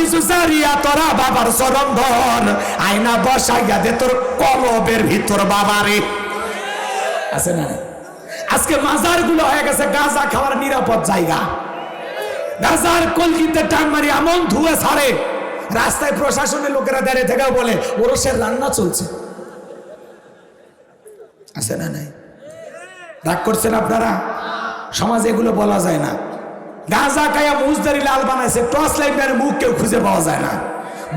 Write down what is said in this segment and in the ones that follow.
কিছু জারিয়া তোরা বাবার চরণ ধর। আয়না বসাইয়া দে তোর কলবের ভিতর বাবারে। আছে না আজকে মাজারগুলো হয়ে গেছে গাঁজা খাওয়ার নিরাপদ জায়গা। গাজার কলকিতে টান মারি এমন ধুয়ে ছাড়ে। রাস্তায় প্রশাসনের লোকেরা দাঁড়িয়ে থেকেও বলে, ওরসের রান্না চলছে। আছে না নাই? রাগ করছেন আপনারা? সমাজে এগুলো বলা যায় না। গাঁজা কায়া মুজদারি লাল বানাইছে, টর্চ লাইট মেরে মুখ কেউ খুঁজে পাওয়া যায় না।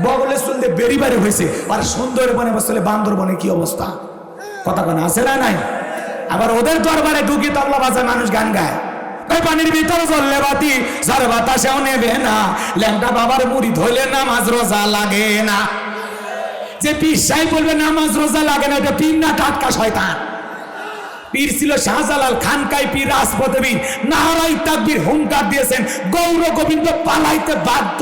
বগলে শুনতে বেরি বাড়ি হয়েছে আর সুন্দর বনে বসলে বান্দরবনে কি অবস্থা? কথা কেন, আছে না নাই? আবার ওদের দরবারে ঢুকি তবলা বাজায় মানুষ গান গায়। পানির ভিতর জ্বললে বাতি যার বাতাসেও নেবে না। ল্যাংটা বাবার মুড়ি ধরলে নামাজ রোজা লাগে না। যে সাহেব বলবে, নামাজ রোজা লাগে না, এটা পীর না টাটকা শয়তান। পীর ছিল শাহজালাল খানকাই পীর রাজপথে বীর নাহারাই তাকবীর হুঙ্কার দিয়েছেন। গৌর গোবিন্দ পালাইতে বাধ্য।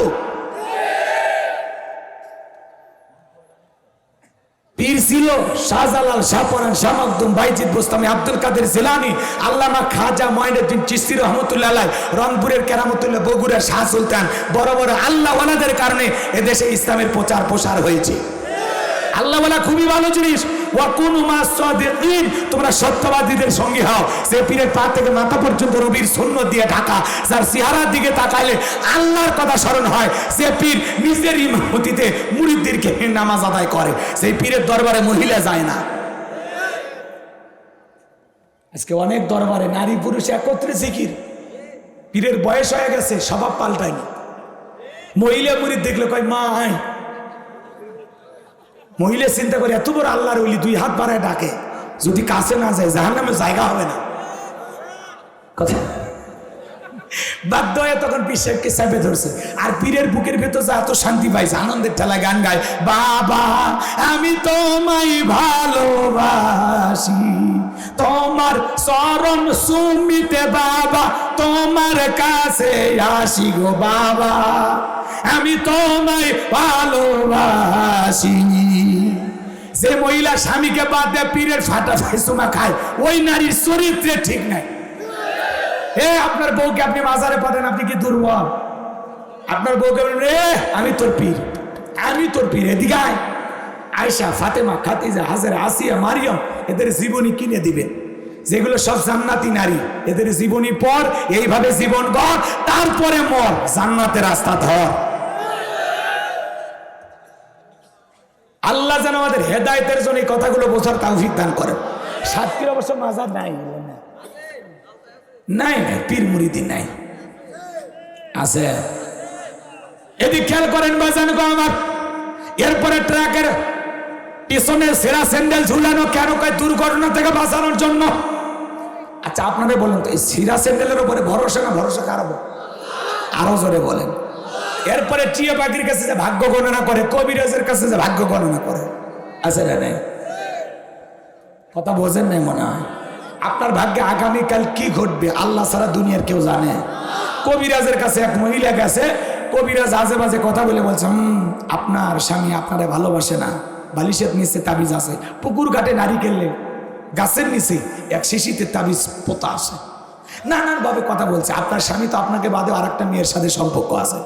আব্দুল কাদের জিলানি খাজা চিস্তি রহমতুল্লাহ, রংপুরের শাহ সুলতান। বড় বড় কারণে এদেশে ইসলামের প্রচার প্রসার হয়েছে। আল্লাহ খুবই ভালো জিনিস। তোমরা সত্যবাদীদের সঙ্গে হও। সে পীরের পা থেকে মাথা পর্যন্ত রবির সুন্নত দিয়ে ঢাকা, যার চেহারার দিকে তাকাইলে আল্লাহর কথা স্মরণ হয়, সে পীর নিজের ইমামতিতে মুরিদদেরকে নামাজ আদায় করে। সেই পীরের দরবারে মহিলা যায় না। আজকে অনেক দরবারে নারী পুরুষ একত্রে জিকির। পীরের বয়স হয়ে গেছে, স্বভাব পাল্টায়নি। মহিলা মুরিদ দেখলে কয়, মা আয় মহিলা চিন্তা করে, এত বড় আল্লাহর ওলি, দুই হাত বাড়ায় ডাকে। যদি কাছে না যায় জাহান নামে জায়গা হবে না। কথা। বাধ্য তখন পীর ধরছে। আর পীরের বুকের ভেতর যা এত শান্তি পাইছে, আনন্দের ঠেলা গান গায়, বাবা, আমি তোমায় ভালোবাসি। তোমার চরণ সুমিতে, বাবা, তোমার কাছে আসি গো বাবা। আমি তোমায় ভালোবাসি। যে মহিলা স্বামীকে বাদ দিয়ে, পীরের ফাটা ফাইসুমা খায়, ওই নারীর চরিত্রে ঠিক নাই। এ, আপনার বউকে আপনি মাজারে পাঠান, আপনি কি দুর্বল? আপনার বউকে রে আমি তোর পীর, আমি তোর পীর, এদিকে আয়। আয়সা ফাতেমা, খাতিজা, হাজার, আসিয়া, মারিয়াম, এদের জীবনী কিনে দিবেন যেগুলো সব জান্নাতি নারী, এদের জীবনী পর, এইভাবে জীবন গড়, তারপরে মর, জান্নাতের রাস্তা ধর। আল্লাহ যেন আমাদের হেদায়তের জন্য এই কথাগুলো বোঝার তৌফিক দান করেন। সাতটির অবশ্য মাজার নাই নাই নাই, পীর মুরিদি নাই। আছে। এদিক খেয়াল করেন বাজান গো আমার। এরপরে ট্রাকের পিছনে সেরা স্যান্ডেল ঝুলানো কেন কয় দুর্ঘটনা থেকে বাঁচানোর জন্য? আচ্ছা আপনারা বলেন তো, এই সিরা স্যান্ডেলের উপরে ভরসা না ভরসা কারও আরও জোরে বলেন। এরপরে টিয়া পাখির কাছে যে ভাগ্য গণনা করে কবিরাজের কাছে যে ভাগ্য গণনা করে। আছে না নাই? কথা বোঝেন নাই মনে হয়? আপনার ভাগ্যে আগামীকাল কি ঘটবে আল্লাহ ছাড়া দুনিয়ার কেউ জানে? কবিরাজের কাছে এক মহিলা গেছে কবিরাজ আজে বাজে কথা বলে বলছে "হুম, আপনার স্বামী আপনারে ভালোবাসে না। বালিশের নিচে তাবিজ আছে। পুকুর ঘাটে নারী খেললে গাছের নিচে এক শিশিতে তাবিজ পোতা আছে। নানান ভাবে কথা বলছে। আপনার স্বামী তো আপনাকে বাদে আর একটা মেয়ের সাথে সম্পর্ক আছে।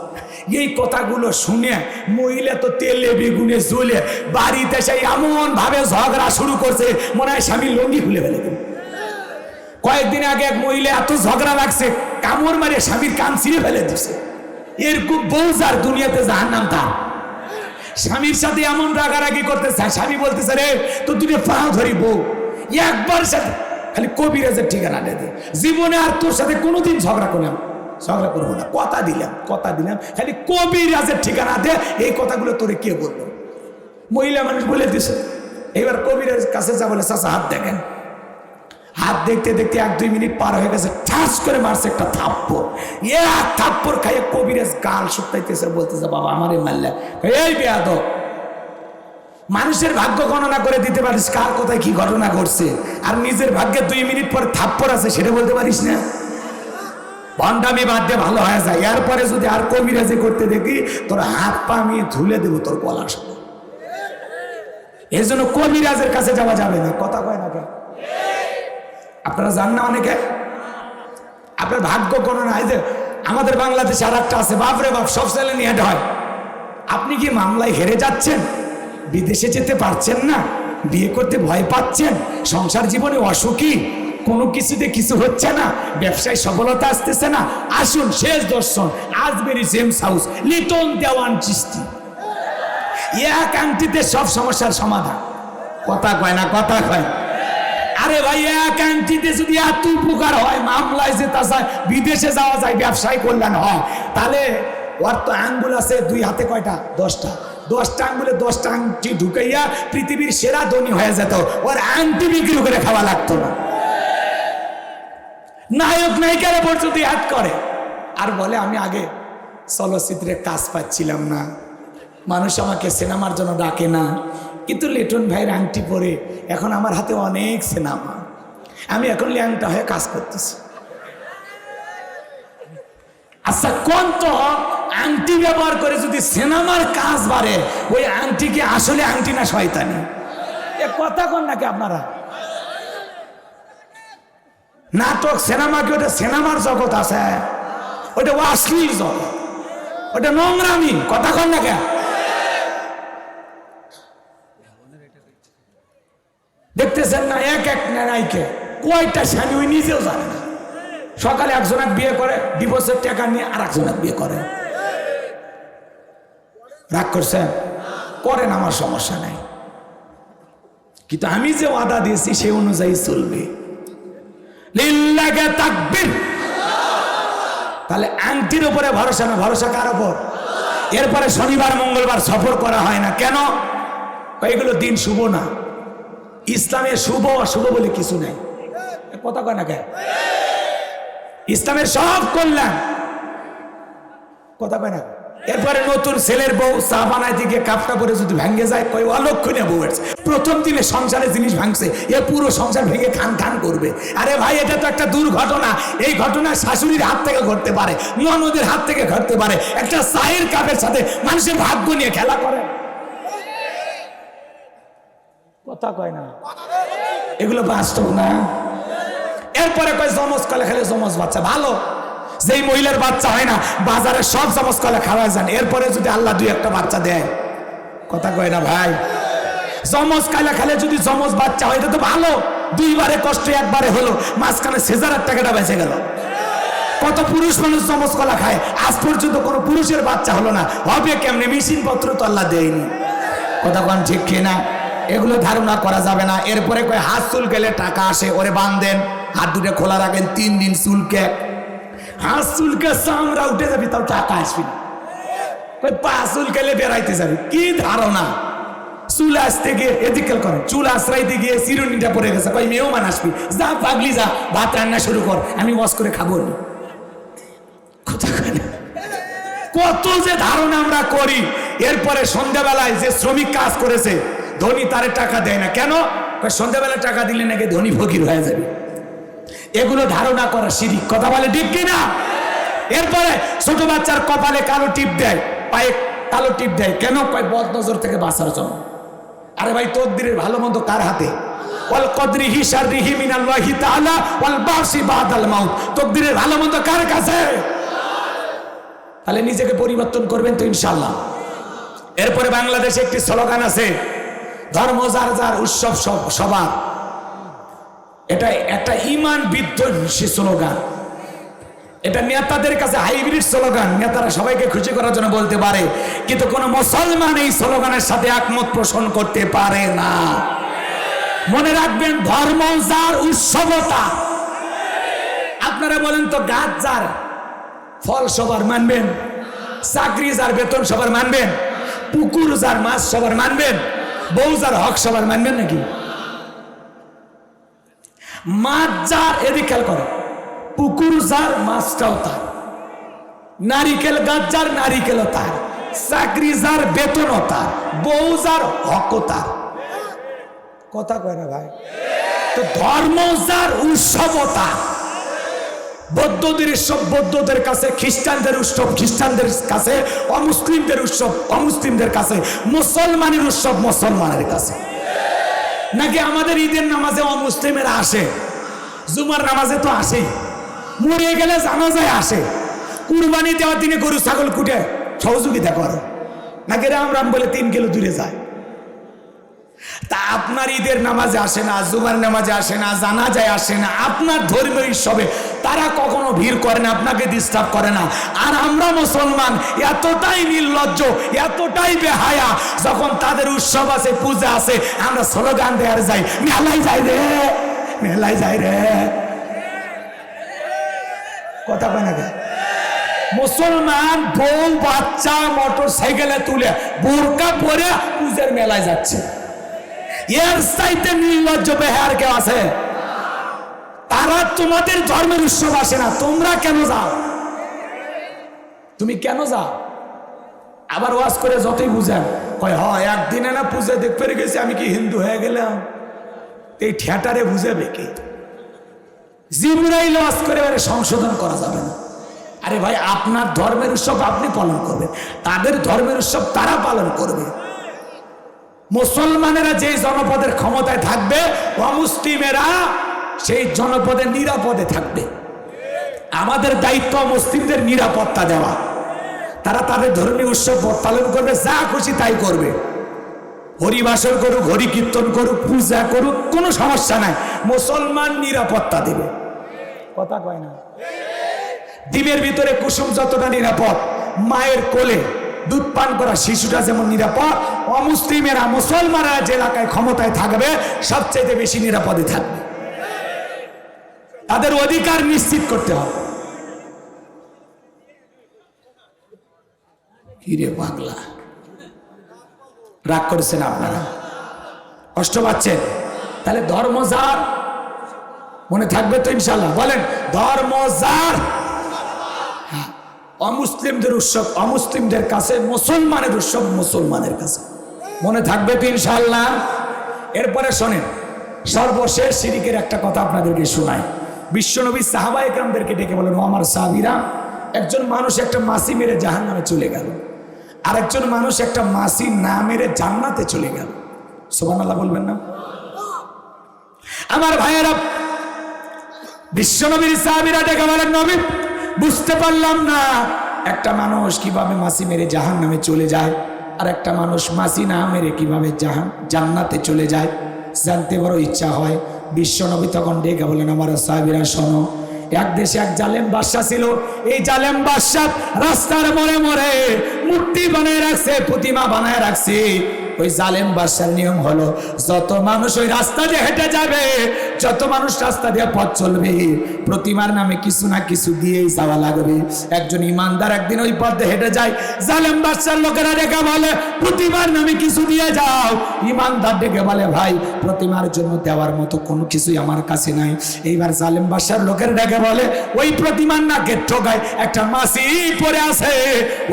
এই কথাগুলো শুনে মহিলা তো তেলে, বেগুনে, জ্বলে বাড়িতে সেই এমন ভাবে ঝগড়া শুরু করছে, মনে হয় স্বামী লঙ্গি খুলে ফেলে কয়েকদিন আগে এক মহিলা এত ঝগড়া লাগছে, কামড় মারে স্বামীর কান ছিঁড়ে ফেলে দিছে। এরকম বউ যার, দুনিয়াতে যাহার নাম তার। স্বামীর সাথে এমন রাগারাগি করতেছে, স্বামী বলতেছে, রে তো তুই পা ধরি বউ। একবার সাথে খালি কবিরাজের ঠিকানা দে দে। জীবনে আর তোর সাথে কোনোদিন ঝগড়া করলাম। ঝগড়া করব না, কথা দিলাম কথা দিলাম। খালি কবিরাজের ঠিকানা দে, এই কথাগুলো তোরে কে বলল? মহিলা মানুষ বলে দিছে। এবার কবিরাজ কাছে যা বলে চাষা হাত দেখেন। হাত দেখতে দেখতে এক দুই মিনিট পার হয়ে গেছে, ঠাস করে মারছে একটা থাপ্পড়। এক থাপ্পড় খাইয়ে কবিরাজ গাল শুকাইতেছে, বলতেছে, বাবা, আমারে মারলে। এই বেয়াদ মানুষের ভাগ্য গণনা করে দিতে পারিস, কার কোথায় কি ঘটনা ঘটছে? আর নিজের ভাগ্যে দুই মিনিট পর থাপ্পড় আছে, সেটা বলতে পারিস না? ভণ্ডামি বাদ দিয়ে ভালো হয়ে যায়। এরপরে যদি আর কবিরাজি করতে দেখি, তোর হাত পা আমি ধুলে দেবো, তোর গলার সাথে এর জন্য কবিরাজের কাছে যাওয়া যাবে না। কথা কয় না কেন? আপনারা জান না অনেকে? আপনার ভাগ্য গণনা, এই যে আমাদের বাংলাদেশে আর একটা আছে, বাপরে বাপ, সব ছেলে নিয়ে হয়। আপনি কি মামলায় হেরে যাচ্ছেন? বিদেশে যেতে পারছেন না, বিয়ে করতে ভয় পাচ্ছেন, সংসার জীবনে অসুখী, কোনো কিছুতে কিছু হচ্ছে না, ব্যবসায় সফলতা আসতেছে না, আসুন শেষ দর্শন, আজমেরি জেমস হাউস লিটন দেওয়ান চিস্তি এক আংটিতে সব সমস্যার সমাধান। কথা কয় না, কথা কয়। আরে ভাই, এক আংটিতে যদি এত উপকার হয়, মামলায় যে তাছাড়া বিদেশে যাওয়া যায়, ব্যবসায় কল্যাণ হয়, তাহলে ওর তো আঙ্গুল আছে, দুই হাতে কয়টা? দশটা। দশটা আঙ্গুলে দশটা আংটি ঢুকাইয়া পৃথিবীর সেরা ধনী হয়ে যেত। ওর আংটি বিক্রি করে খাওয়া লাগতো না। নায়ক নায়িকারা পর্যন্ত হাত করে। আর বলে, আমি আগে চলচ্চিত্রে কাজ পাচ্ছিলাম না। মানুষ আমাকে সিনেমার জন্য ডাকে না। কিন্তু লিটন ভাইয়ের আংটি পরে এখন আমার হাতে অনেক সিনেমা। আমি এখন ল্যাংটা হয়ে কাজ করতেছি। আচ্ছা কোন তো আংটি ব্যবহার করে যদি সিনেমার কাজ বাড়ে, ওই আংটি কি আসলে আংটি না শয়তানি? এ কথা কোন নাকি আপনারা? নাটক, সিনেমা কি ওটা সিনেমার জগৎ আছে? ওটা অশ্লীল জগৎ। ওটা নোংরামি। কথা কন না কেন দেখতেছেন না এক এক নাইকে কয়টা স্বামী ওই নিজেও জানে না। সকালে একজনের বিয়ে করে ডিভোর্সের টাকা নিয়ে আর একজনের বিয়ে করে। রাগ করছেন? করেন, আমার সমস্যা নাই। কিন্তু আমি যে ওয়াদা দিয়েছি, সে অনুযায়ী চলবে। তাহলে আংটির উপরে ভরসা না, ভরসা কার উপর? এরপরে শনিবার, মঙ্গলবার সফর করা হয় না। কেন? এগুলো দিন শুভ না। ইসলামে শুভ, অশুভ বলে কিছু নেই। কথা কয় না কেন? ইসলামের সব কল্যাণ। কথা কয় না এরপরে নতুন ছেলের বউ চা বানায় দিকে কাপটা পরে যদি ভেঙে যায়, কয় অলক্ষণীয় বউ প্রথম দিনে সংসারে জিনিস ভাঙছে, এ পুরো সংসার ভেঙে খান খান করবে। আরে ভাই, এটা তো একটা দুর্ঘটনা। এই ঘটনা শাশুড়ির হাত থেকে ঘটতে পারে, ননদের হাত থেকে ঘটতে পারে। একটা চায়ের কাপের সাথে মানুষের ভাগ্য নিয়ে খেলা করে। কথা কয় না। এগুলো বাস্তব না। এরপরে কয়, জমজ কলে খেলে জমজ বাচ্চা, ভালো। যেই মহিলার বাচ্চা হয় না, বাজারে সব জমজ কলে খাওয়া যান। এরপরে যদি আল্লাহ দুই একটা বাচ্চা দেয়, কথা কয় না ভাই? জমজ কালে খেলে যদি জমজ বাচ্চা হয় তো ভালো। দুইবারে কষ্ট, একবারে হলো। মাঝখানে সেজারের টাকাটা বেঁচে গেল। কত পুরুষ মানুষ জমজ কলা খায়, আজ পর্যন্ত কোনো পুরুষের বাচ্চা হলো না। হবে কেমনে? মেশিন পত্র তো আল্লাহ দেয়নি। কথা কোন ঠিক কিনা এগুলো ধারণা করা যাবে না। এরপরে কয়, হাত চুল গেলে টাকা আসে, ওরে বান্ধেন হাত দুটো খোলা রাখেন, তিন দিন চুলকে। হাত চুলকে উঠে যাবি, তাও টাকা আসবি না। পা চুল গেলে বেড়াইতে যাবি। কি ধারণা? চুল আসতে গিয়ে এদিকাল করে, চুল আশ্রাইতে গিয়ে চিরুনিটা পড়ে গেছে। কই, মেহমান আসবি। যা পাগলি যা, ভাত রান্না শুরু কর, আমি ওয়াশ করে খাব না। কত যে ধারণা আমরা করি, এরপরে সন্ধ্যাবেলায় যে শ্রমিক কাজ করেছে, ধনী তারে টাকা দেয় না। কেন? সন্ধ্যাবেলা টাকা দিলে নাকি ধনী ফকির হয়ে যাবে। এগুলো ধারণা করা সিঁড়ি কথা বলে ঠিক কিনা? এরপরে ছোট বাচ্চার কপালে কালো টিপ দেয়, পায়ে কালো টিপ দেয়। কেন? কয়, বদ নজর থেকে বাঁচার জন্য। আরে ভাই, তকদিরের ভালো মন্দ কার হাতে? ভালো মন্দ কার কাছে? তাহলে নিজেকে পরিবর্তন করবেন তো ইনশাল্লাহ এরপরে বাংলাদেশে একটি স্লোগান আছে, ধর্ম যার যার উৎসব সব- সবার। এটা একটা ইমান বিধ্বংসী স্লোগান। এটা নেতাদের কাছে হাইব্রিড স্লোগান, নেতারা সবাইকে খুশি করার জন্য বলতে পারে, কিন্তু কোন মুসলমান এই স্লোগানের সাথে একমত পোষণ করতে পারে না। মনে রাখবেন, ধর্ম যার উৎসবতা। আপনারা বলেন তো, গাছ যার ফল সবার মানবেন, চাকরি যার বেতন সবার মানবেন, পুকুর যার মাছ সবার মানবেন, বউ যার হক সবার মানবেন নাকি? মাছ যার এদিক খেয়াল করো। পুকুর যার, মাছটাও তার। নারিকেল গাছ যার, নারিকেলও তার। চাকরি যার, বেতনও তার। বউ যার, হকও তার। কথা কয় না ভাই? তো ধর্ম যার উৎসবতা বৌদ্ধদের উৎসব, বৌদ্ধদের কাছে, খ্রিস্টানদের উৎসব, খ্রিস্টানদের কাছে, অমুসলিমদের উৎসব, অমুসলিমদের কাছে, মুসলমানের উৎসব, মুসলমানের কাছে। নাকি আমাদের ঈদের নামাজে অমুসলিমেরা আসে? জুমার নামাজে তো আসে। মরে গেলে জানাজায় আসে। কুরবানি দেওয়ার দিনে গরু, ছাগল কুটে সহযোগিতা করো। নাকি রাম রাম বলে তিন কিলো দূরে যায়। তা আপনার ঈদের নামাজে আসে না, জুমার নামাজে আসে না, জানাজায় আসে না। আপনার ধর্মীয় উৎসবে তারা কখনো ভিড় করে না, আপনাকে ডিস্টার্ব করে না। আর আমরা মুসলমান, এতটাই নির্লজ্জ, এতটাই বেহায়া, যখন তাদের উৎসব আছে পূজা আছে আমরা স্লোগান দেওয়ার যাই মেলায় যাই রে মেলায় যাই রে। কথা কয় না মুসলমান বউ, বাচ্চা মোটর সাইকেলে তুলে বোরকা পরে পূজার মেলায় যাচ্ছে। এর চাইতে নির্লজ্জ বেহার কেউ আছে? তারা তোমাদের ধর্মের উৎসব আসে না। তোমরা কেন যাও? তুমি কেন যাও? আবার ওয়াজ করে যতই বুঝেন। কয়, হয়, একদিনে না পূজা দেখতে গেছি, আমি কি হিন্দু হয়ে গেলাম? এই থিয়েটারে বুঝাবে কি? জিবরাইল ওয়াজ করে এবারে সংশোধন করা যাবে না। আরে ভাই, আপনার ধর্মের উৎসব আপনি পালন করবেন। তাদের ধর্মের উৎসব তারা পালন করবে। মুসলমানেরা যে জনপদের ক্ষমতায় থাকবে, অমুসলিমেরা সেই জনপদে নিরাপদে থাকবে। আমাদের দায়িত্ব মুসলিমদের নিরাপত্তা দেওয়া। তারা তাদের ধর্মীয় উৎসব পালন করবে, যা খুশি তাই করবে। হরিবাসর করুক হরি কীর্তন করুক, পূজা করুক, কোনো সমস্যা নাই। মুসলমান নিরাপত্তা দেবে। কথা কয় না? ডিমের ভিতরে কুসুম যতটা নিরাপদ, মায়ের কোলে দুধ পান করা শিশুটা যেমন নিরাপদ, অমুসলিমেরা মুসলমানরা যে এলাকায় ক্ষমতায় থাকবে সবচেয়ে বেশি নিরাপদে থাকবে। তাদের অধিকার নিশ্চিত করতে হবে। কিরে বাংলা রাগ করেছেন আপনারা? কষ্ট পাচ্ছেন? তাহলে ধর্ম যার মনে থাকবে তো ইনশাল্লাহ বলেন ধর্ম যার হ্যাঁ, অমুসলিমদের উৎসব অমুসলিমদের কাছে মুসলমানের উৎসব মুসলমানের কাছে। মনে থাকবে তো ইনশাল্লাহ এরপরে শোনেন সর্বশেষ সিরিকের একটা কথা আপনাদেরকে শোনায় বিশ্বনবী সাহাবা একরামদেরকে ডেকে বলেন আমার সাহাবিরা, একজন মানুষ একটা মাসি মেরে জাহান নামে চলে গেল। আর একজন মানুষ একটা মাসি না মেরে জান্নাতে চলে গেল। সোমান আল্লাহ বলবেন না? আমার ভাইয়েরা, বিশ্বনবীর সাহাবিরা ডেকে বলেন, নবী, বুঝতে পারলাম না। একটা মানুষ কীভাবে মাসি মেরে জাহান নামে চলে যায়, আর একটা মানুষ মাসি না মেরে কীভাবে জাহান, জান্নাতে চলে যায়, জানতে বড় ইচ্ছা হয়। বিশ্বনবী তখন ডেকে বলেন, আমার সাহাবিরা, শোনো, এক দেশে এক জালেম বাদশাহ ছিল। এই জালেম বাদশাহ রাস্তার মরে মরে মূর্তি বানায় রাখছে, প্রতিমা বানায় রাখছে। ওই জালেম বাদশার নিয়ম হলো, যত মানুষ ওই রাস্তা দিয়ে হেঁটে যাবে, যত মানুষ রাস্তা দিয়ে পথ চলবে, প্রতিমার নামে কিছু না কিছু দিয়েই যাওয়া লাগবে। একজন ইমানদার একদিন ওই পথে হেঁটে যায়, জালেম বাদশার লোকেরা ডেকে বলে, প্রতিমার নামে কিছু দিয়ে যাও। ইমানদার ডেকে বলে, ভাই, প্রতিমার জন্য দেওয়ার মতো কোনো কিছুই আমার কাছে নাই। এইবার জালেম বাদশার লোকের ডেকে বলে, ওই প্রতিমার নাকে ঠোকায়, একটা মাসি পরে আছে।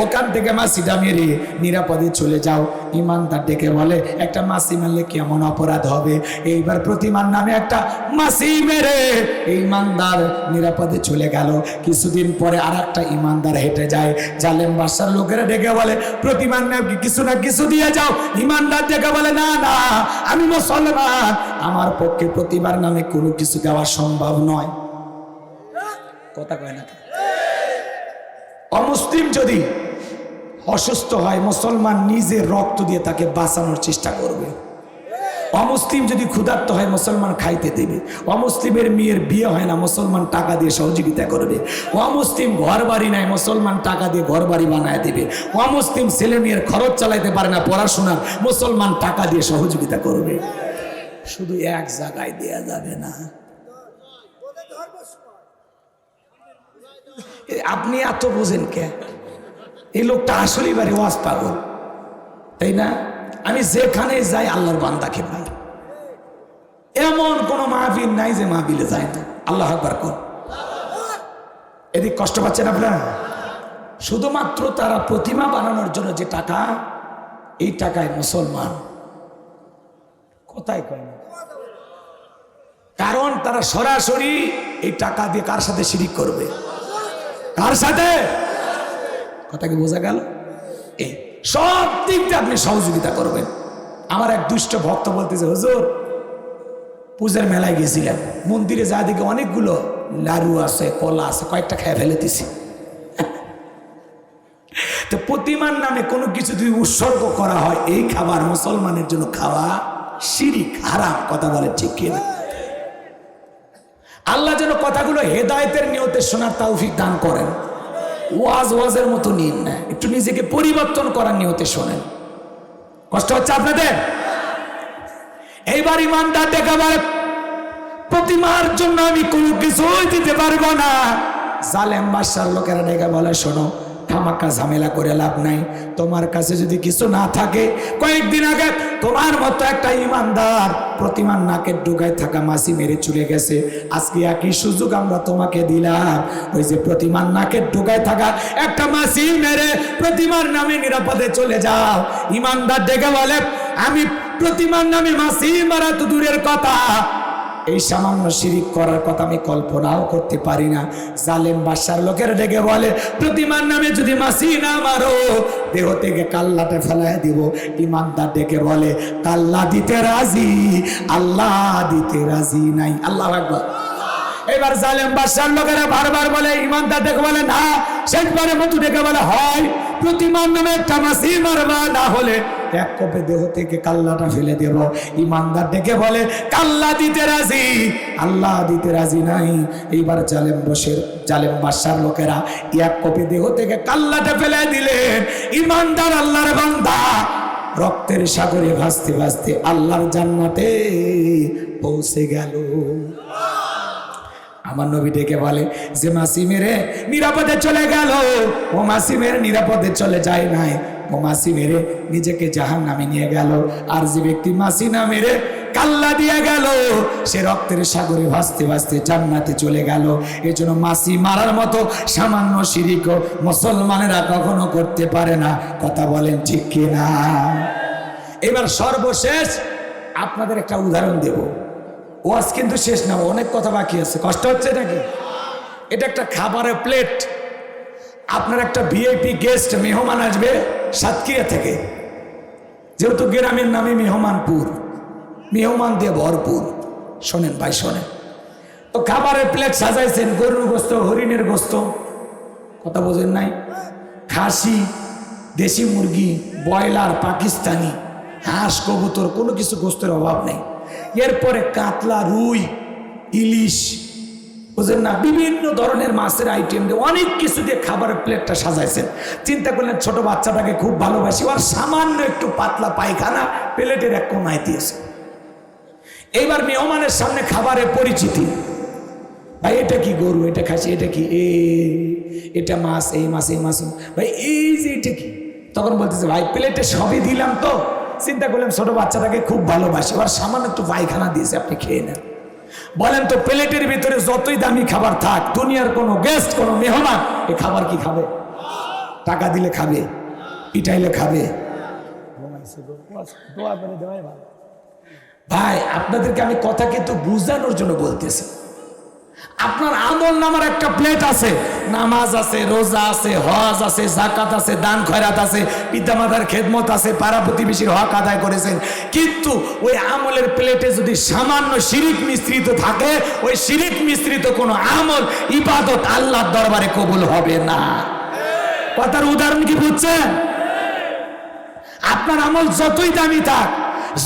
ওখান থেকে মাসিটা মেরে নিরাপদে চলে যাও। ইমানদার ডেকে বলে, একটা মাসি মারলে কেমন অপরাধ হবে? এইবার প্রতিমার নামে একটা মাসি মেরে এই ইমানদার নিরাপদে চলে গেল। কিছুদিন পরে আর একটা ইমানদার হেঁটে যায়। জালেম বাসার লোকেরা ডেকে বলে, প্রতিমার নামে কিছু না কিছু দিয়ে যাও? ইমানদার ডেকে বলে, না না, আমি মুসলমান। আমার পক্ষে প্রতিমার নামে কোনো কিছু দেওয়া সম্ভব নয়। কথা কয় না অমুসলিম যদি অসুস্থ হয়, মুসলমান নিজের রক্ত দিয়ে তাকে বাঁচানোর চেষ্টা করবে। অমুসলিম যদি ক্ষুধার্ত হয়, মুসলমান খাইতে দেবে। অমুসলিমের মেয়ের বিয়ে হয় না, মুসলমান টাকা দিয়ে সহযোগিতা করবে। অমুসলিম ঘর বাড়ি নাই, মুসলমান টাকা দিয়ে ঘর বাড়ি বানায় দেবে। অমুসলিম ছেলে মেয়ের খরচ চালাইতে পারে না, পড়াশোনার, মুসলমান টাকা দিয়ে সহযোগিতা করবে। শুধু এক জায়গায় দেয়া যাবে না। আপনি এত বোঝেন কে? এই লোকটা আসলেই বাড়ি ওয়াজ পাগল, তাই না? আমি যেখানে যাই আল্লাহর বান্দাকে পাই। এমন কোন মাহফিল নাই যে মাহফিলে যায় না। আল্লাহ একবার কর। এদিক কষ্ট পাচ্ছেন আপনারা? শুধুমাত্র তারা প্রতিমা বানানোর জন্য যে টাকা, এই টাকায় মুসলমান কোথায় কয় কারণ তারা সরাসরি এই টাকা দিয়ে কার সাথে শিরিক করবে? কার সাথে? কথা কি বোঝা গেল? এই, সব দিক দিয়ে আপনি সহযোগিতা করবেন। আমার এক দুষ্ট ভক্ত বলতেছে, হুজুর, পূজার মেলায় গেছিলেন মন্দিরে যা দিকে অনেকগুলো লাড়ু আছে, কলা আছে, কয়েকটা খেয়ে ফেলে দিছি তো প্রতি প্রতিমার নামে কোনো কিছু যদি উৎসর্গ করা হয়, এই খাবার মুসলমানের জন্য খাওয়া শিরিক, হারাম, কথা বলে ঠিক কিনা আল্লাহ যেন কথাগুলো হেদায়েতের নিয়তে শোনার তৌফিক দান করেন। ওয়াজ ওয়াজের মতো নিন না। একটু নিজেকে পরিবর্তন করার নিয়তে শোনেন। কষ্ট হচ্ছে আপনাদের? এইবার ইমানদার দেখাবার প্রতিমার জন্য আমি কোনো কিছুই দিতে পারব না। জালেম বাসার লোকেরা ডেকে বলে, শোনো থামাক্কা ঝামেলা করে লাভ নাই। তোমার কাছে যদি কিছু না থাকে, কয়েকদিন আগে তোমার মতো একটা ইমানদার প্রতিমার নাকের ডুগায় থাকা মাসি মেরে চলে গেছে। আজকে একই সুযোগ আমরা তোমাকে দিলাম। ওই যে প্রতিমার নাকের ডুগায় থাকা একটা মাসি মেরে প্রতিমার নামে নিরাপদে চলে যাও। ইমানদার ডেকে বলে, আমি প্রতিমার নামে মাসি মারা তো দূরের কথা। এই সামান্য শিরিক করার কথা আমি কল্পনাও করতে পারি না। জালেম বাসার লোকের ডেকে বলে, প্রতিমার নামে যদি মাসি না মারো, দেহ থেকে কাল্লাটা ফেলায় দিব। ইমানদার ডেকে বলে কাল্লা দিতে রাজি, আল্লাহ দিতে রাজি নাই। আল্লাহ একবার এবার জালেম বাদশার লোকেরা বারবার বলে, ইমানদার ডেকে বলে, না। শেষবারের মতো ডেকে বলে, হয়, প্রতিমার নামে একটা মাসি মারবা, না হলে এক কপে দেহ থেকে কাল্লাটা ফেলে দেব। ইমানদার ডেকে বলে, কাল্লা দিতে রাজি? আল্লাহ দিতে রাজি নাই। এইবার জালেম বসের, জালেম বাদশার লোকেরা এক কপে দেহ থেকে কাল্লাটা ফেলে দিলেন। ইমানদার আল্লাহর বান্দা রক্তের সাগরে ভাসতে ভাসতে আল্লাহর জান্নাতে পৌঁছে গেল। আমার নবী ডেকে বলে, যে মাসি মেরে নিরাপদে চলে গেল, ও মাসি মেরে নিরাপদে চলে যায় নাই। ও মাসি মেরে নিজেকে জাহান নামে নিয়ে গেল আর যে ব্যক্তি মাসি না মেরে কাল্লা দিয়ে গেল সে রক্তের সাগরে ভাসতে ভাসতে জান্নাতে চলে গেল এজন্য মাসি মারার মতো সামান্য শিরিক মুসলমানেরা কখনো করতে পারে না কথা বলেন ঠিক কিনা এবার সর্বশেষ আপনাদের একটা উদাহরণ দেবো ওয়াজ কিন্তু শেষ না, অনেক কথা বাকি আছে। কষ্ট হচ্ছে নাকি? এটা একটা খাবারের প্লেট আপনার একটা ভিআইপি গেস্ট মেহমান আসবে সাতক্ষীরা থেকে। যেহেতু গ্রামের নামে মেহমানপুর, মেহমান দিয়ে ভরপুর। শোনেন ভাই, শোনেন। তো খাবারের প্লেট সাজাইছেন, গরুর গোস্ত, হরিণের গোস্ত। কথা বোঝেন নাই? খাসি, দেশি মুরগি, ব্রয়লার, পাকিস্তানি, হাঁস, কবুতর, কোনো কিছু গোস্তের অভাব নেই। এরপরে কাতলা, রুই, ইলিশ বুঝলেন না, বিভিন্ন ধরনের মাছের আইটেম দিয়ে অনেক কিছু দিয়ে খাবারের প্লেটটা সাজাইছেন। চিন্তা করলেন ছোট বাচ্চাটাকে খুব ভালোবাসি আর সামান্য একটু পাতলা পায়খানা প্লেটের এক কোনায় দিয়েছে। এইবার মেহমানের সামনে খাবারের পরিচিতি। ভাই, এটা কি গরু? এটা খাসি? এটা কি? এ, এটা মাছ, এই মাছ এই মাছ ভাই, এই যে এটা কি? তখন বলতেছে, ভাই, প্লেটে সবই দিলাম তো। চিন্তা করলাম ছোট বাচ্চাটাকে খুব ভালোবাসি আর সামান্য একটু পায়খানা দিয়েছে, আপনি খেয়ে নেন। বলেন তো, প্লেটের ভিতরে যতই দামি খাবার থাক, দুনিয়ার কোনো গেস্ট কোনো মেহমান, এ খাবার কি খাবে? টাকা দিলে খাবে, পিটাইলে খাবে। ভাই, আপনাদেরকে আমি কথা কিন্তু বুঝানোর জন্য বলতেছি। আপনার আমল নামার একটা প্লেট আছে। নামাজ আছে, রোজা আছে, হজ আছে জাকাত আছে, দান খয়রাত আছে, পিতামাতার খেদমত আছে, পাড়া প্রতিবেশীর হক আদায় করেছেন। কিন্তু ওই আমলের প্লেটে যদি সামান্য শিরিক মিশ্রিত থাকে, ওই শিরিক মিশ্রিত কোনো আমল ইবাদত আল্লাহর দরবারে কবুল হবে না। কথার উদাহরণ কি বুঝছেন? আপনার আমল যতই দামি থাক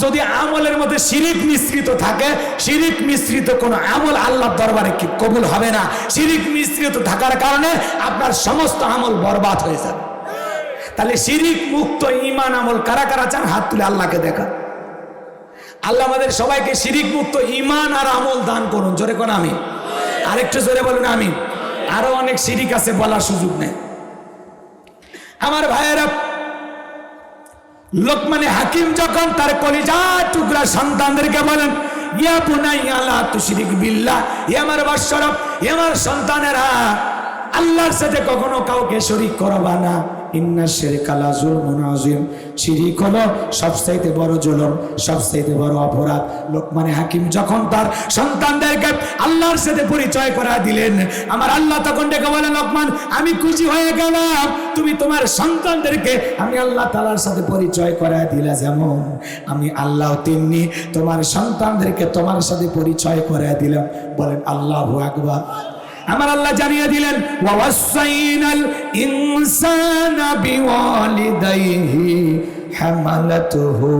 যদি আমলের মধ্যে শিরিক মিশ্রিত থাকে, শিরিক মিশ্রিত কোন আমল আল্লাহর দরবারে কি কবুল হবে না? শিরিক মিশ্রিত থাকার কারণে আপনার সমস্ত আমল বরবাদ হয়ে যাবে। তাহলে শিরিক মুক্ত ইমান আমল কারা কারা চান? হাত তুলে আল্লাহকে দেখা আল্লাহ আমাদের সবাইকে শিরিক মুক্ত ইমান আর আমল দান করুন। জোরে কোন আমি? আরেকটু জোরে বলুন আমি আরও অনেক শিরিক আছে বলার সুযোগ নেই। আমার ভাইয়েরা লোকমানে হাকিম যখন তার কলিজা টুকরা সন্তানদেরকে বলেন, ইয়া বুনাই আল্লাহ তুশরিক বিল্লাহ ই আমার বাসরফ ই আমার সন্তানেরা, আল্লাহর সাথে কখনো কাউকে শরিক করবা না। ইন্না শিরক আলা জুলমুন আযীম। শিরিক হলো সবচাইতে বড় জুলুম, সবচাইতে বড় অপরাধ। লোকমানে হাকিম যখন তার সন্তানদেরকে আল্লাহর সাথে পরিচয় করা দিলেন, আমার আল্লাহ তখন ডেকে বলেন লোকমান, আমি খুশি হয়ে গেলাম। তুমি তোমার সন্তানদেরকে আমি আল্লাহ তালার সাথে পরিচয় করা দিলা যেমন। আমি আল্লাহ তেমনি তোমার সন্তানদেরকে তোমার সাথে পরিচয় করে দিলাম। বলেন, আল্লাহ আকবার। আমার আল্লাহ জানিয়ে দিলেন ওয়াসাইনাল ইনসানা বিওয়ালিদাইহি হামালাতুহু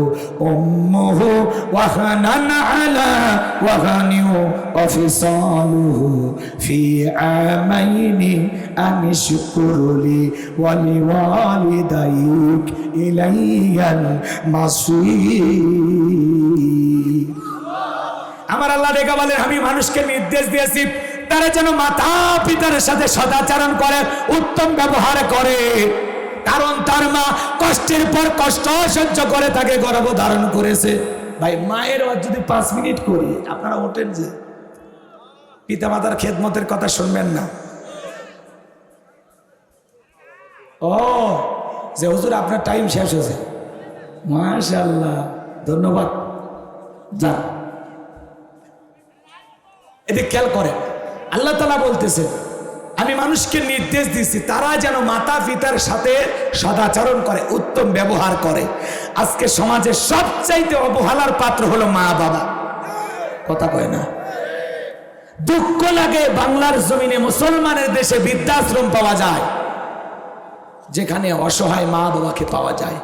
উম্মুহু ওয়াহানান আলা ওয়াহানিউ ওয়াফিসালুহু ফি আমাইনি আমি শুকুরুলি ওয়ালিওয়ালিদাইক ইলাইয়াল মাসির. আমার আল্লাহ ডেকে বলেন আমি মানুষকে নির্দেশ দিয়েছি তারা যেন মাতা পিতার সাথে সদাচরণ করে, উত্তম ব্যবহার করে। কারণ তার মা কষ্টের পর কষ্ট সহ্য করে তাকে গর্ভ ধারণ করেছে। ভাই, মায়ের ওয়াজ যদি পাঁচ মিনিট করি, আপনারা ওঠেন যে। পিতা মাতার খেদমতের কথা শুনবেন না। ও, যে হুজুর, আপনার টাইম শেষ হয়েছে। মাশাল্লাহ ধন্যবাদ। যান। এদিকে খেয়াল করেন। আল্লাহ তালা বলতেছেন, আমি মানুষকে নির্দেশ দিচ্ছি তারা যেন মাতা পিতার সাথে সদাচরণ করে, উত্তম ব্যবহার করে। আজকে সমাজে সবচাইতে অবহেলার পাত্র হলো মা বাবা। কথা কয় না? দুঃখ লাগে বাংলার জমিনে মুসলমানের দেশে বৃদ্ধাশ্রম পাওয়া যায়, যেখানে অসহায় মা বাবাকে পাওয়া যায়।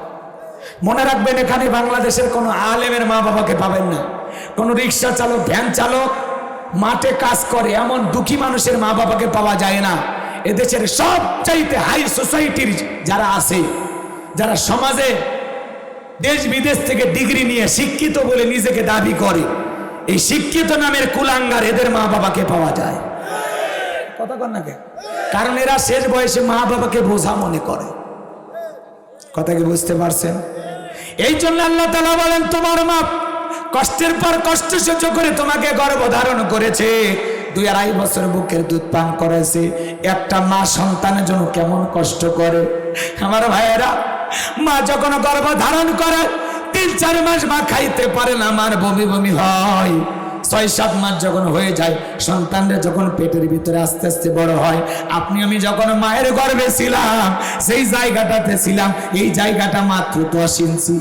মনে রাখবেন, এখানে বাংলাদেশের কোনো আলেমের মা বাবাকে পাবেন না। কোনো রিক্সা চালক, ভ্যান চালক মাঠে কাজ করে, এমন দুঃখী মানুষের মা বাবাকে পাওয়া যায় না। এদেশের সবচাইতে হাই সোসাইটির যারা আছে, যারা সমাজে দেশ বিদেশ থেকে ডিগ্রি নিয়ে শিক্ষিত বলে নিজেকে দাবি করে, এই শিক্ষিত নামের কুলাঙ্গার এদের মা বাবাকে পাওয়া যায়। কথা কর না? কারণ এরা শেষ বয়সে মা বাবাকে বোঝা মনে করে। কথা কি বুঝতে পারছেন? এই জন্য আল্লাহ তালা বলেন, তোমার মা কষ্টের পর কষ্ট সহ্য করে তোমাকে গর্ভ ধারণ করেছে। দুই আড়াই বছর বুকের দুধ পান করেছে। একটা মা সন্তানের জন্য কেমন কষ্ট করে। আমার ভাইয়েরা, মা যখন গর্ভ ধারণ করে, তিন চার মাস মা খাইতে পারে না আমার বমি বমি হয়। ছয় সাত মাস যখন হয়ে যায়, সন্তানরা যখন পেটের ভিতরে আস্তে আস্তে বড় হয়, আপনি আমি যখন মায়ের গর্ভে ছিলাম, সেই জায়গাটাতে ছিলাম, এই জায়গাটা মাত্র দশ ইঞ্চি।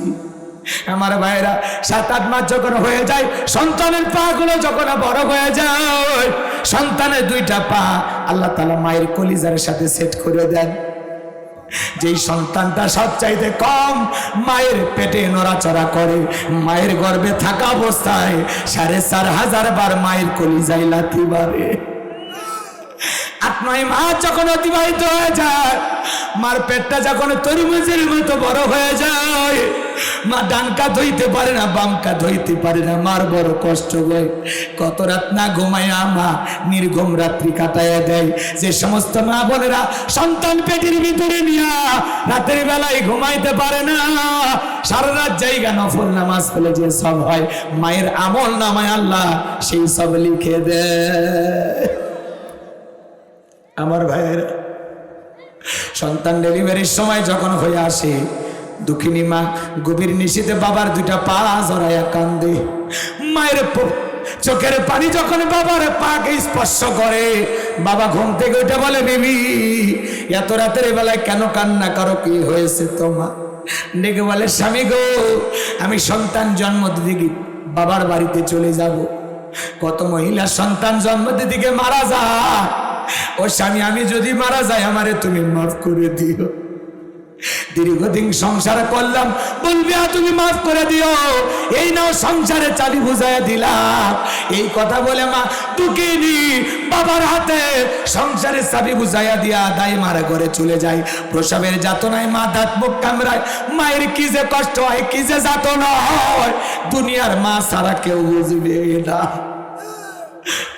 আমার ভাইরা, সাত, আট মাস যখন হয়ে যায়, সন্তানের পা গুলো যখন বড় হয়ে যায়, সন্তানের দুইটা পা আল্লাহ তালা মায়ের কলিজার সাথে সেট করে দেন। যেই সন্তানটা সবচাইতে কম মায়ের পেটে নড়াচড়া করে, মায়ের গর্ভে থাকা অবস্থায় সাড়ে চার হাজার বার মায়ের কলিজায় লাথি মারে। আট, নয় যখন অতিবাহিত হয়ে যায়, মার পেটটা যখন তরমুজের মতো বড় হয়ে যায় মা ডান কাত হইতে পারে না, বাম কাত হইতে পারে না। মার বড় কষ্ট হয় কত রাত না ঘুমায়া মা নির্গম রাত্রি কাটাইয়া দেয়। যে সমস্ত মা বোনেরা সন্তান পেটের ভিতরে নিয়া রাতের বেলায় ঘুমাইতে পারে না, সারা রাত জায়গা নফল নামাজ ফেলে যে সব হয়, মায়ের আমল নামায় আল্লাহ সেই সব লিখে দেয়। আমার ভাইয়েরা, সন্তান ডেলিভারির সময় যখন হয়ে আসে দুঃখিনী মা, গভীর নিশীতে বাবার দুইটা পা জড়াইয়া কান্দে। মায়ের চোখের পানি যখন বাবার পাকে স্পর্শ করে, বাবা ঘুম থেকে উঠে বলে, বিবি, এত রাতের বেলায় কেন কান্না করো? কি হয়েছে তোমার? ডেকে বলে, স্বামী গো, আমি সন্তান জন্ম গি- বাবার বাড়িতে চলে যাব। কত মহিলা সন্তান জন্ম গিয়ে মারা যায় ও স্বামী, আমি যদি মারা যাই, আমারে তুমি মাফ করে দিও। দীর্ঘদিন সংসার করলাম। বলবি তুমি মাফ করে দিও। এই নাও সংসারে চালি বুঝাই দিলাম। এই কথা বলে মা টুকিনি বাবার হাতে সংসারের চাবি বুঝাইয়া দিয়া দাই মারা ঘরে চলে যায়। প্রসবের যাতনায় মা দাঁত মুখ কামড়ায়। মায়ের কি যে কষ্ট হয়, কি যে যাতনা হয়, দুনিয়ার মা সারা কেউ বুঝবে না।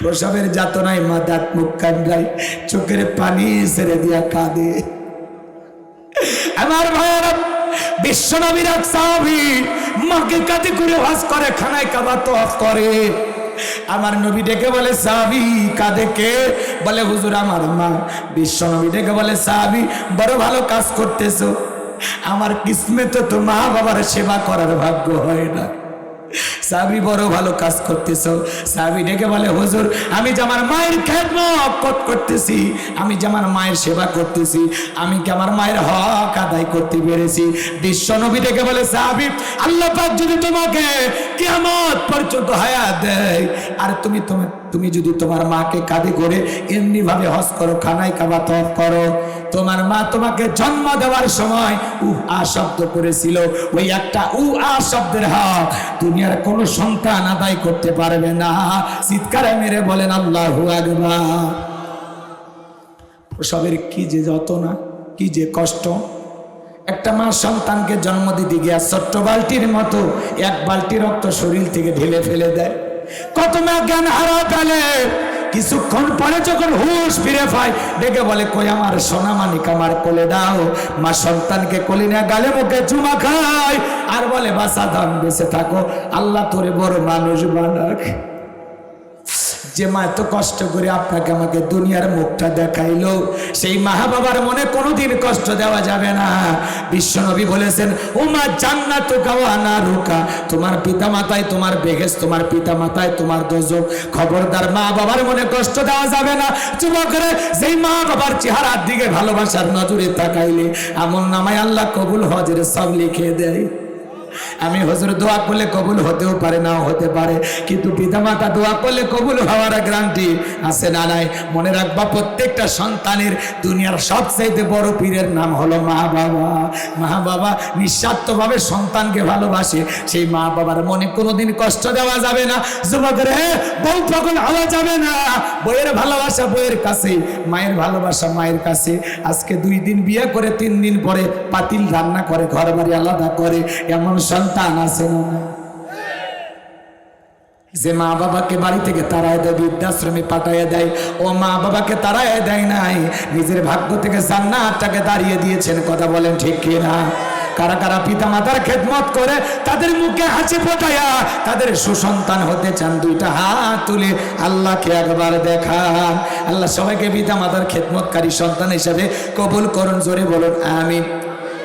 প্রসবের যাতনায় মা দাঁত মুখ কামড়ায়, চোখের পানি ছেড়ে দিয়া কাঁদে। আমার ভাইয়েরা, বিশ্বনবীর সাহাবী মাকে কাতে করে হাস করে, খানায় কাবা তো করে। আমার নবী ডেকে বলে, সাহাবি কাঁদে কে? বলে, হুজুর, আমার মা। বিশ্ব নবী ডেকে বলে, সাহাবি, বড় ভালো কাজ করতেছো। আমার কিসমে তো মা বাবার সেবা করার ভাগ্য হয় না। সাবি বড় ভালো কাজ করতেছ। সাবি ডেকে বলে, হুজুর, আমি যে আমার মায়ের খেদমত করতেছি, আমি যে আমার মায়ের সেবা করতেছি, আমি কি আমার মায়ের হক আদায় করতে পেরেছি? বিশ্ব নবী ডেকে বলে সাহাবি আল্লাহ পাক যদি তোমাকে কেমন পর্যন্ত হায়া দেয়, আর তুমি তুমি তুমি যদি তোমার মাকে কাঁধে করে এমনি ভাবে হজ করো খানাই কাবা তফ করো, তোমার মা তোমাকে জন্ম দেওয়ার সময় উ আ শব্দ করেছিল। ওই একটা উ আ শব্দের হক দুনিয়ার কোন সন্তান আদায় করতে পারবে না। চিৎকারে মেরে বলেন, আল্লাহু আকবার। প্রসবের কি যে যত না কি যে কষ্ট। একটা মা সন্তানকে জন্ম দিতে গিয়া ছোট্ট বালতির মতো এক বালতি রক্ত শরীর থেকে ঢেলে ফেলে দেয়। কত মা জ্ঞান হারা ফেলে কিছুক্ষণ পরে যখন হুশ ফিরে পায়, ডেকে বলে, কই আমার সোনা মানিক, আমার কোলে দাও। মা সন্তানকে কোলে না গালে মুখে চুমা খায়। আর বলে, বাসা ধান বেঁচে থাকো। আল্লাহ তোরে বড় মানুষ বানাক। যে মা এত কষ্ট করে আপনাকে আমাকে দুনিয়ার মুখটা দেখাইলো, সেই মা বাবার মনে কোনোদিন কষ্ট দেওয়া যাবে না। বিশ্বনবী বলেছেন ও মা জান্নাত না রুকা তোমার পিতা মাতায় তোমার বেহেস তোমার পিতা মাতায় তোমার দোজক, খবরদার মা বাবার মনে কষ্ট দেওয়া যাবে না। যুবকরে সেই মা বাবার চেহারার দিকে ভালোবাসার নজরে তাকাইলে, আমল নামায় আল্লাহ কবুল হজের সব লিখে দেয়। আমি হজর দোয়া করলে কবুল হতেও পারে, নাও হতে পারে। কিন্তু পিতামাতা দোয়া করলে কবুল হওয়ার গ্রান্টি আছে না নাই? মনে রাখবা, প্রত্যেকটা সন্তানের দুনিয়ার সবচাইতে বড় পীরের নাম হলো মা বাবা। মা বাবা নিঃস্বার্থভাবে সন্তানকে ভালোবাসে, সেই মা বাবার মনে কোনোদিন কষ্ট দেওয়া যাবে না। যুবকের বউ পাগল হওয়া যাবে না। বইয়ের ভালোবাসা বইয়ের কাছে, মায়ের ভালোবাসা মায়ের কাছে। আজকে দুই দিন বিয়ে করে, তিন দিন পরে পাতিল রান্না করে ঘর বাড়ি আলাদা করে। এমন সন্তান আছে না যে মা বাবাকে বাড়ি থেকে তারায় দেয়, বৃদ্ধাশ্রমে পাঠাইয়া দেয়, ও মা বাবাকে তারায় দেয় নাই, নিজের ভাগ্য থেকে জান্নাতটাকে দাঁড়িয়ে দিয়েছেন, কথা বলেন ঠিক কিনা? কারা কারা পিতা মাতার খেদমত করে তাদের মুখে হাসি ফোটাইয়া তাদের সুসন্তান হতে চান, দুইটা হাত তুলে আল্লাহকে একবার দেখান। আল্লাহ সবাইকে পিতা মাতার খেদমতকারী সন্তান হিসাবে কবুল করুন, জোরে বলুন, আমিন।